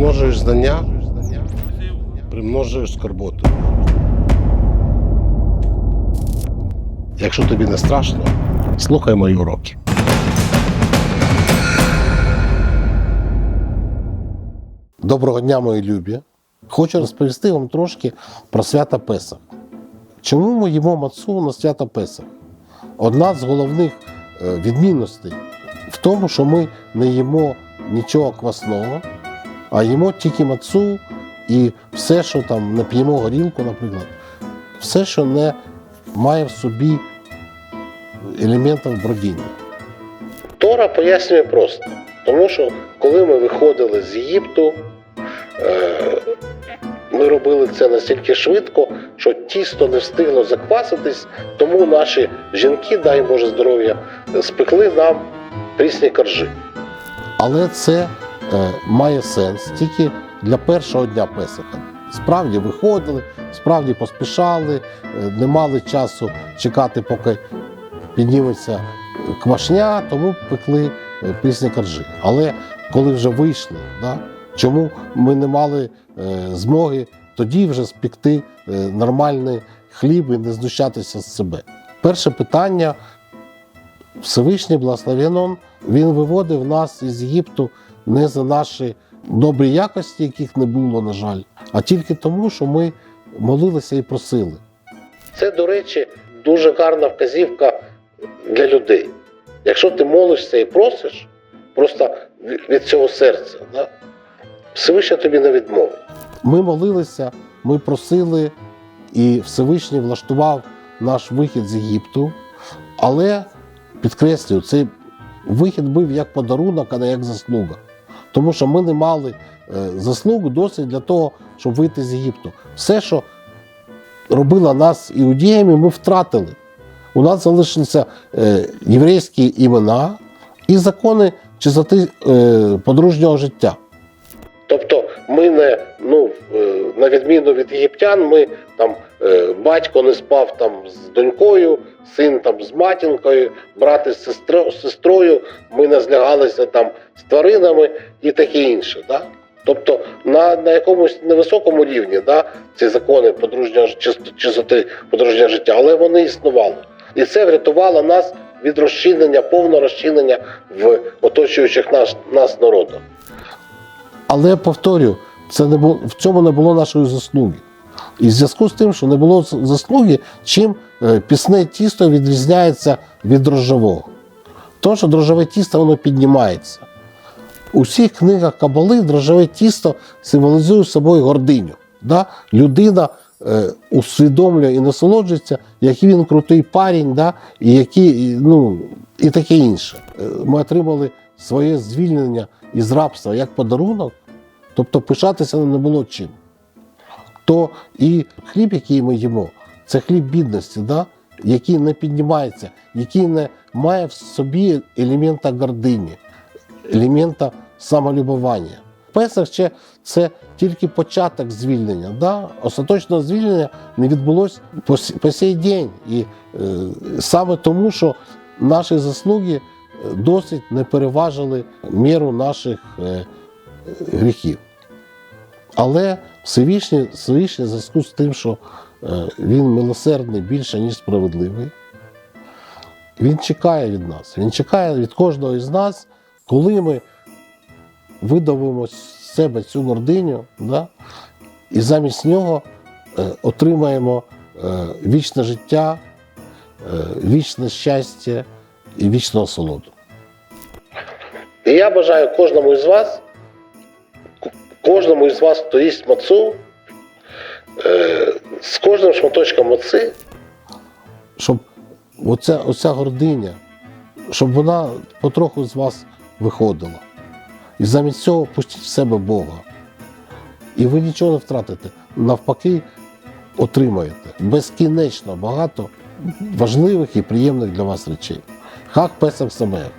Примножуєш знання, примножуєш скорботу. Якщо тобі не страшно, слухай мої уроки. Доброго дня, мої любі. Хочу розповісти вам трошки про свята Песах. Чому ми їмо мацу на свята Песах? Одна з головних е, відмінностей в тому, що ми не їмо нічого квасного, а їмо тільки мацу і все, що там не п'ємо горілку, наприклад, все, що не має в собі елементів бродіння. Тора пояснює просто, тому що коли ми виходили з Єгипту, е, ми робили це настільки швидко, що тісто не встигло закваситись, тому наші жінки, дай Боже здоров'я, спекли нам прісні коржі. Але це має сенс тільки для першого дня Песаха. Справді виходили, справді поспішали, е, не мали часу чекати, поки підніметься квашня, тому пекли е, прісні коржі. Але коли вже вийшли, да, чому ми не мали е, змоги тоді вже спекти е, нормальний хліб і не знущатися з себе? Перше питання. Всевишній благословен він виводив нас із Єгипту не за наші добрі якості, яких не було, на жаль, а тільки тому, що ми молилися і просили. Це, до речі, дуже гарна вказівка для людей. Якщо ти молишся і просиш, просто від цього серця, да? Всевишній тобі не відмовить. Ми молилися, ми просили, і Всевишній влаштував наш вихід з Єгипту, але підкреслюю, цей вихід був як подарунок, а не як заслуга. Тому що ми не мали е, заслуг досить для того, щоб вийти з Єгипту. Все, що робило нас іудеями, ми втратили. У нас залишилися е, єврейські імена і закони чистоти е, подружнього життя. Тобто ми не, ну, на відміну від єгиптян, ми там батько не спав там з донькою, син там з матінкою, брати з сестро- сестрою, ми не злягалися там з тваринами і таке інше. Да? Тобто на, на якомусь невисокому рівні да, ці закони подружнього чистоти подружнього життя, але вони існували. І це врятувало нас від розчинення, повного розчинення в оточуючих нас, нас народах. Але повторю, це не було, в цьому не було нашої заслуги. І в зв'язку з тим, що не було заслуги, чим пісне тісто відрізняється від дрожжевого. Тому що дрожжеве тісто воно піднімається. У всіх книгах Кабали дрожжеве тісто символізує собою гординю. Да? Людина е, усвідомлює і насолоджується, який він крутий парень, да? і, які, ну, і таке інше. Е, Ми отримали своє звільнення із рабства як подарунок, тобто пишатися не було чим. То і хліб, який ми їмо, це хліб бідності, да? який не піднімається, який не має в собі елемента гордині, елемента самолюбування. Песах ще це тільки початок звільнення. Да? Остаточного звільнення не відбулося по, сей день. І е, саме тому, що наші заслуги е, досить не переважили міру наших е, гріхів. Але Всевишній, Всевишній в зв'язку з тим, що він милосердний більше, ніж справедливий, він чекає від нас. Він чекає від кожного із нас, коли ми видавимо з себе цю гординю, да? і замість нього е, отримаємо е, вічне життя, е, вічне щастя і вічну насолоду. І я бажаю кожному із вас, кожному із вас, хто їсть мацу, е, з кожним шматочком маци, щоб оця, оця гординя, щоб вона потроху з вас виходила. І замість цього пустіть в себе Бога. І ви нічого не втратите. Навпаки, отримаєте безкінечно багато важливих і приємних для вас речей. Хак Песах Самех.